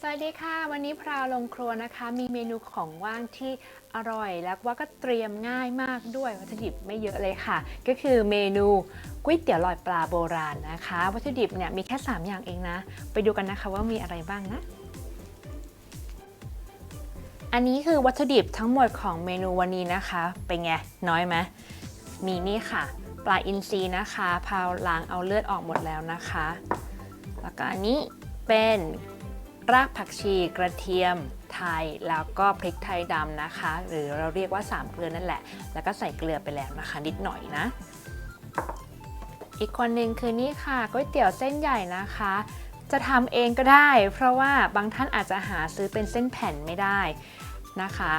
สวัสดีค่ะ วันนี้พราวลงครัวนะคะ มีเมนูของว่างที่อร่อยแล้วว่าก็เตรียมง่ายมากด้วยวัตถุดิบไม่เยอะเลยค่ะ ก็คือเมนูก๋วยเตี๋ยวลอยปลาโบราณนะคะ วัตถุดิบเนี่ยมีแค่ 3 อย่างเองนะ ไปดูกันนะคะว่ามีอะไรบ้างนะอันนี้คือวัตถุดิบทั้งหมดของเมนูวันนี้นะคะ เป็นไง น้อยไหมมีนี่ค่ะ ปลาอินทรีนะคะพาวล้างเอาเลือดออกหมดแล้วนะคะ แล้วก็อันนี้เป็นรากผักชีกระเทียมไทยแล้วก็พริกไทยดำนะคะ หรือเราเรียกว่า3เกลือนั่นแหละ แล้วก็ใส่เกลือไปแล้วนะคะ นิดหน่อยนะ อีกคนหนึ่งคือนี่ค่ะก๋วยเตี๋ยวเส้นใหญ่นะคะ จะทำเองก็ได้ เพราะว่าบางท่านอาจจะหาซื้อเป็นเส้นแผ่นไม่ได้นะคะ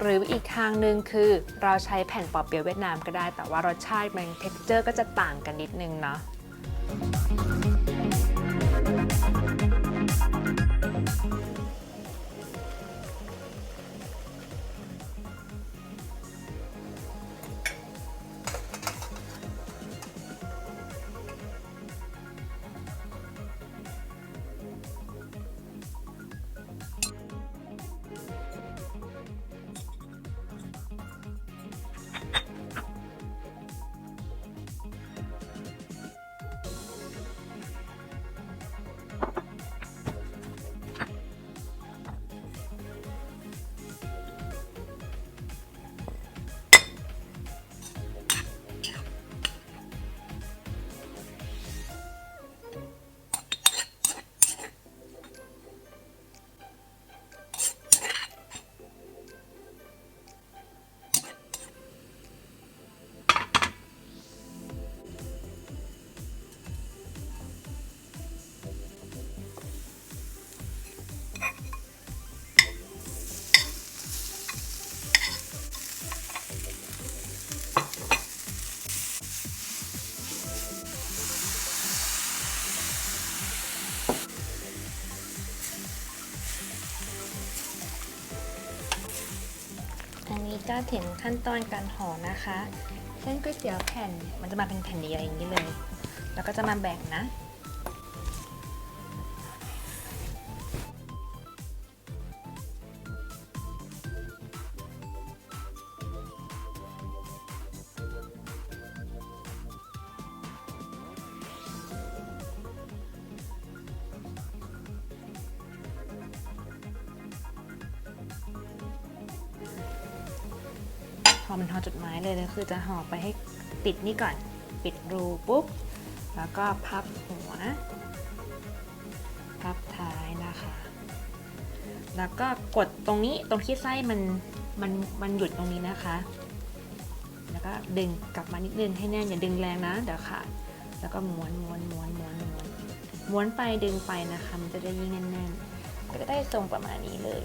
หรืออีกทางหนึ่งคือเราใช้แผ่นปอเปี๊ยะเวียดนามก็ได้ แต่ว่ารสชาติมันเท็กเจอร์ก็จะต่างกันนิดนึงเนาะ อันนี้ก็ถึงขั้นตอนการห่อนะคะเส้นก๋วยเตี๋ยวแผ่น มันจะมาเป็นแผ่นใหญ่อย่างนี้เลย แล้วก็จะมาแบ่งนะ พอมันห่อจดหมายเลยก็คือจะห่อไปให้ปิดนี่ก่อน ปิดรูปุ๊บ แล้วก็พับหัว พับท้ายนะคะ แล้วก็กดตรงนี้ตรงที่ไส้มันมันมันหยุดตรงนี้นะคะ แล้วก็ดึงกลับมานิดนึงให้แน่นอย่าดึงแรงนะเดี๋ยวขาดแล้วก็ม้วนม้วนม้วนม้วนม้วนม้วนไปดึงไปนะคะ มันจะได้ยิ่งแน่นๆก็จะได้ทรงประมาณนี้เลย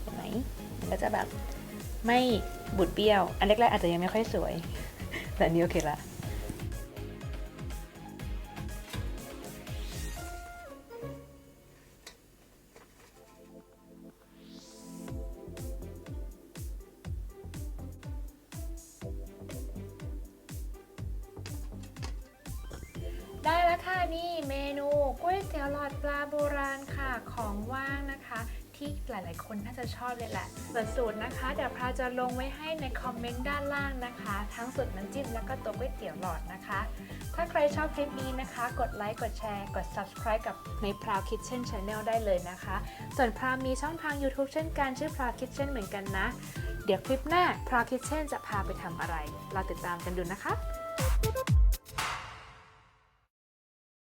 เห็นไหมมันก็จะแบบ ไม่บุดเบี้ยว อันแรกๆอาจจะยังไม่ค่อยสวย แต่อันนี้โอเคละได้แล้วค่ะนี่เมนูก๋วยเตี๋ยวหลอดปลาโบราณค่ะของว่างนะคะ ที่หลาย ๆ คนน่าจะชอบเลยแหละส่วนสูตรนะคะ เดี๋ยวพราจะลงไว้ให้ในคอมเมนต์ด้านล่างนะคะ ทั้งสูตรน้ำจิ้มแล้วก็ตัวก๋วยเตี๋ยวหลอดนะคะ ถ้าใครชอบคลิปนี้นะคะ กดไลค์กดแชร์ กด subscribe กับใน Proud Kitchen Channel ได้เลยนะคะ ส่วนพราวมีช่องทาง YouTube เช่นกันชื่อ Proud Kitchen เหมือนกันนะ เดี๋ยวคลิปหน้า Proud Kitchen จะพาไปทำอะไร เราติดตามกันดูนะคะ